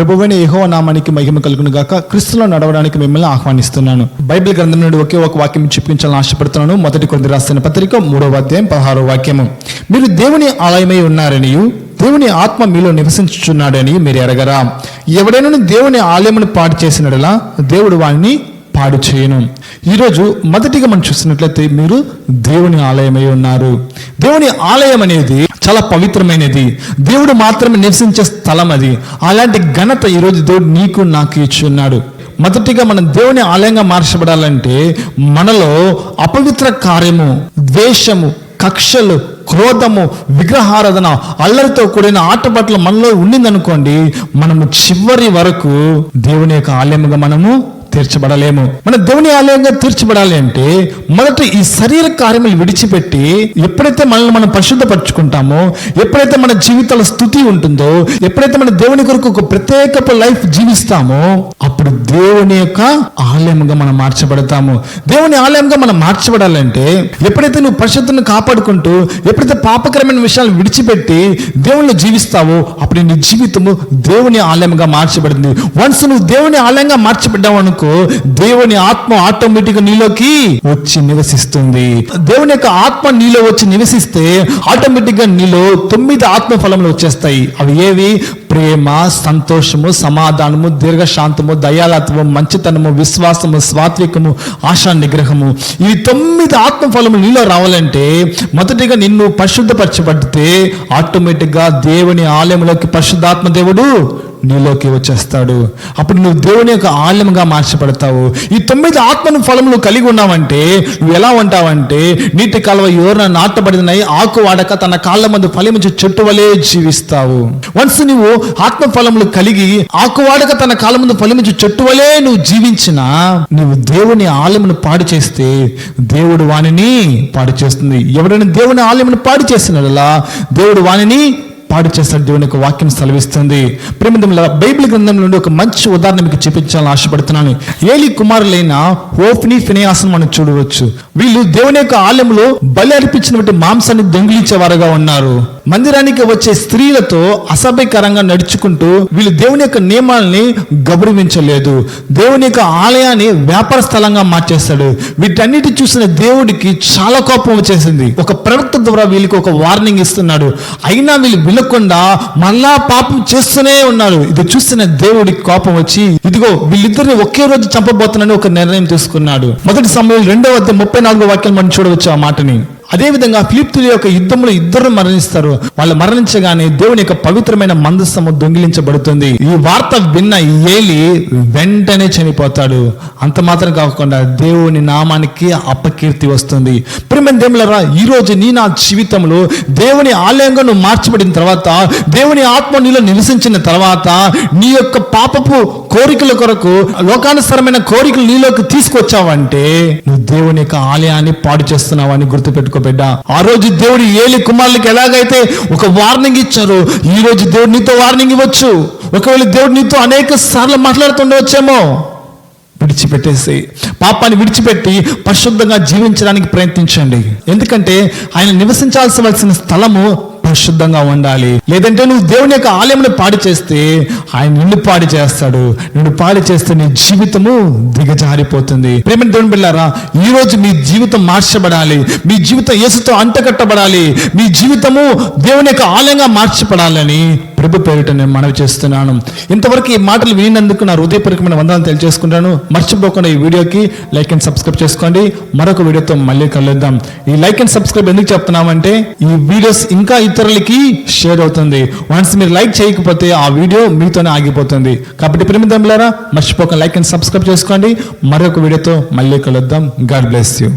ప్రభువైన యహో నామానికి మహిమ కలుగును గాక. క్రీస్తులో నడవడానికి మిమ్మల్ని ఆహ్వానిస్తున్నాను. బైబిల్ గ్రంథం నుండి ఒకే ఒక వాక్యం చూపించాలని ఆశపడుతున్నాను. మొదటి కొద్ది రాసిన పత్రిక మూడవ అధ్యాయం పదహారో వాక్యము. మీరు దేవుని ఆలయమై ఉన్నారనియు దేవుని ఆత్మ మీలో నివసించుచున్నాడని మీరు ఎరగరా. ఎవడైనా దేవుని ఆలయమును పాడు చేసినడలా దేవుడు వాడిని పాడు చేయను. ఈరోజు మొదటిగా మనం చూసినట్లయితే మీరు దేవుని ఆలయమై ఉన్నారు. దేవుని ఆలయం అనేది చాలా పవిత్రమైనది. దేవుడు మాత్రమే నివసించే స్థలం అది. అలాంటి ఘనత ఈరోజు దేవుడు నీకు నాకు ఇచ్చి ఉన్నాడు. మొదటిగా మనం దేవుని ఆలయంగా మార్చబడాలంటే మనలో అపవిత్ర కార్యము ద్వేషము కక్షలు క్రోధము విగ్రహారాధన అల్లరితో కూడిన ఆటపాటలు మనలో ఉండిందనుకోండి మనము చివరి వరకు దేవుని యొక్క ఆలయముగా మనము తీర్చబడలేము. మన దేవుని ఆలయంగా తీర్చబడాలి అంటే మొదట ఈ శరీర కార్యములు విడిచిపెట్టి ఎప్పుడైతే మనల్ని మనం పరిశుద్ధపరచుకుంటామో ఎప్పుడైతే మన జీవితాల స్థుతి ఉంటుందో ఎప్పుడైతే మన దేవుని కొరకు ఒక ప్రత్యేకపు లైఫ్ జీవిస్తామో అప్పుడు దేవుని యొక్క ఆలయముగా మనం మార్చబడతాము. దేవుని ఆలయంగా మనం మార్చబడాలంటే ఎప్పుడైతే నువ్వు పరిశుద్ధను కాపాడుకుంటూ ఎప్పుడైతే పాపకరమైన విషయాలు విడిచిపెట్టి దేవుళ్ళు జీవిస్తావో అప్పుడు నీ జీవితము దేవుని ఆలయంగా మార్చబడింది. వన్స్ నువ్వు దేవుని ఆలయంగా మార్చబడ్డావు అనుకో దేవుని ఆత్మ ఆటోమేటిక్ నీలోకి వచ్చి నివసిస్తుంది. దేవుని యొక్క ఆత్మ నీలో వచ్చి నివసిస్తే ఆటోమేటిక్గా నీలో తొమ్మిది ఆత్మ ఫలములు వచ్చేస్తాయి. అవి ఏవి? ప్రేమ సంతోషము సమాధానము దీర్ఘశాంతము దయాలత్వము మంచితనము విశ్వాసము స్వాత్వికము ఆశా నిగ్రహము. ఇవి తొమ్మిది ఆత్మఫలము నీలో రావాలంటే మొదటిగా నిన్ను పరిశుద్ధపరచబడితే ఆటోమేటిక్గా దేవుని ఆలయంలోకి పరిశుద్ధాత్మ దేవుడు నీలోకి వచ్చేస్తాడు. అప్పుడు నువ్వు దేవుని యొక్క ఆలయంగా మార్చబడతావు. ఈ తొమ్మిది ఆత్మను ఫలములు కలిగి ఉన్నావంటే నువ్వు ఎలా ఉంటావంటే నీటి కాలువ ఎవరిన నాటబడినై ఆకు వాడక తన కాళ్ళ మందు ఫలించి చెట్టు వలె జీవిస్తావు. వన్స్ నువ్వు ఆత్మ ఫలములు కలిగి ఆకు వాడక తన కాళ్ళ ముందు ఫలించి చెట్టు వలె నువ్వు జీవించినా నువ్వు దేవుని ఆలయమును పాడు చేస్తే దేవుడు వాణిని పాడు చేస్తుంది. ఎవరైనా దేవుని ఆలయమును పాడు చేసినలా దేవుడు వాణిని పాడు చేస్తాడు దేవుని యొక్క వాక్యం సెలవిస్తుంది. ప్రేమిదంలో బైబిల్ గ్రంథం నుండి ఒక మంచి ఉదాహరణ మీకు చూపించాలని ఆశపడుతున్నాను. ఏలి కుమారులైన ఓఫ్ని ఫినియాసను మనం చూడవచ్చు. వీళ్ళు దేవుని యొక్క ఆలయంలో బలి అర్పించినటువంటి మాంసాన్ని దొంగిలించేవారుగా ఉన్నారు. మందిరానికి వచ్చే స్త్రీలతో అసభ్యకరంగా నడుచుకుంటూ వీళ్ళు దేవుని యొక్క నియమాలని గౌరవించలేదు. దేవుని యొక్క ఆలయాన్ని వ్యాపార స్థలంగా మార్చేస్తాడు. వీటన్నిటి చూసిన దేవుడికి చాలా కోపం వచ్చేసింది. ఒక ప్రవక్త ద్వారా వీళ్ళకి ఒక వార్నింగ్ ఇస్తున్నాడు. అయినా వీళ్ళు వినకుండా మళ్ళా పాపం చేస్తూనే ఉన్నారు. ఇది చూసిన దేవుడికి కోపం వచ్చి ఇదిగో వీళ్ళిద్దరిని ఒకే రోజు చంపబోతున్నానని ఒక నిర్ణయం తీసుకున్నాడు. మొదటి సమయంలో రెండవ ముప్పై నాలుగో వాక్యం మనం చూడవచ్చు ఆ మాటని. అదేవిధంగా ఫిలిప్తుల యొక్క యుద్ధంలో ఇద్దరు మరణిస్తారు. వాళ్ళు మరణించగానే దేవుని యొక్క పవిత్రమైన మందస్థము దొంగిలించబడుతుంది. ఈ వార్త విన్న ఏలి వెంటనే చనిపోతాడు. అంత మాత్రం కాకుండా దేవుని నామానికి అపకీర్తి వస్తుంది. ప్రేమ దేవులరా ఈ రోజు నీ నా జీవితంలో దేవుని ఆలయంగా నువ్వు మార్చబడిన తర్వాత దేవుని ఆత్మ నీలో నివసించిన తర్వాత నీ యొక్క పాపపు కోరికల కొరకు లోకానుసరమైన కోరికలు నీలోకి తీసుకొచ్చావంటే నువ్వు దేవుని యొక్క ఆలయాన్ని పాడు చేస్తున్నావు అని బిడ్డ ఆ రోజు దేవుడు ఏలి కుమారులకు ఎలాగైతే ఒక వార్నింగ్ ఇచ్చారో ఈ రోజు దేవుడు నీతో వార్నింగ్ ఇవ్వచ్చు. ఒకవేళ దేవుడు నీతో అనేక సార్లు మాట్లాడుతుండవచ్చేమో. విడిచిపెట్టేసి పాపాన్ని విడిచిపెట్టి పరిశుద్ధంగా జీవించడానికి ప్రయత్నించండి. ఎందుకంటే ఆయన నివసించాల్సిన స్థలము పరిశుద్ధంగా ఉండాలి. లేదంటే నువ్వు దేవుని యొక్క ఆలయంలో పాడు చేస్తే ఆయన నిన్ను పాడు చేస్తాడు. నిన్ను పాడు చేస్తే నీ జీవితము దిగజారిపోతుంది. ప్రేమ దేవుని బిళ్ళారా ఈ రోజు మీ జీవితం మార్చబడాలి. మీ జీవితం యేసుతో అంటకట్టబడాలి. మీ జీవితము దేవుని యొక్క ఆలయంగా మార్చబడాలని ప్రభు పేరిట నేను మనవి చేస్తున్నాను. ఇంతవరకు ఈ మాటలు వినినందుకు నా హృదయపూర్వకమైన వందనాలు తెలియజేసుకుంటాను. మర్చిపోకుండా ఈ వీడియోకి లైక్ అండ్ సబ్స్క్రైబ్ చేసుకోండి. మరొక వీడియోతో మళ్ళీ కలుద్దాం. ఈ లైక్ అండ్ సబ్స్క్రైబ్ ఎందుకు చెప్తున్నామంటే ఈ వీడియోస్ ఇంకా ఇతరులకి షేర్ అవుతుంది. వన్స్ మీరు లైక్ చేయకపోతే ఆ వీడియో మీతోనే ఆగిపోతుంది. కాబట్టి ప్రేమిదంలారా మర్చిపోక లైక్ అండ్ సబ్స్క్రైబ్ చేసుకోండి. మరొక వీడియోతో మళ్ళీ కలుద్దాం. God bless you.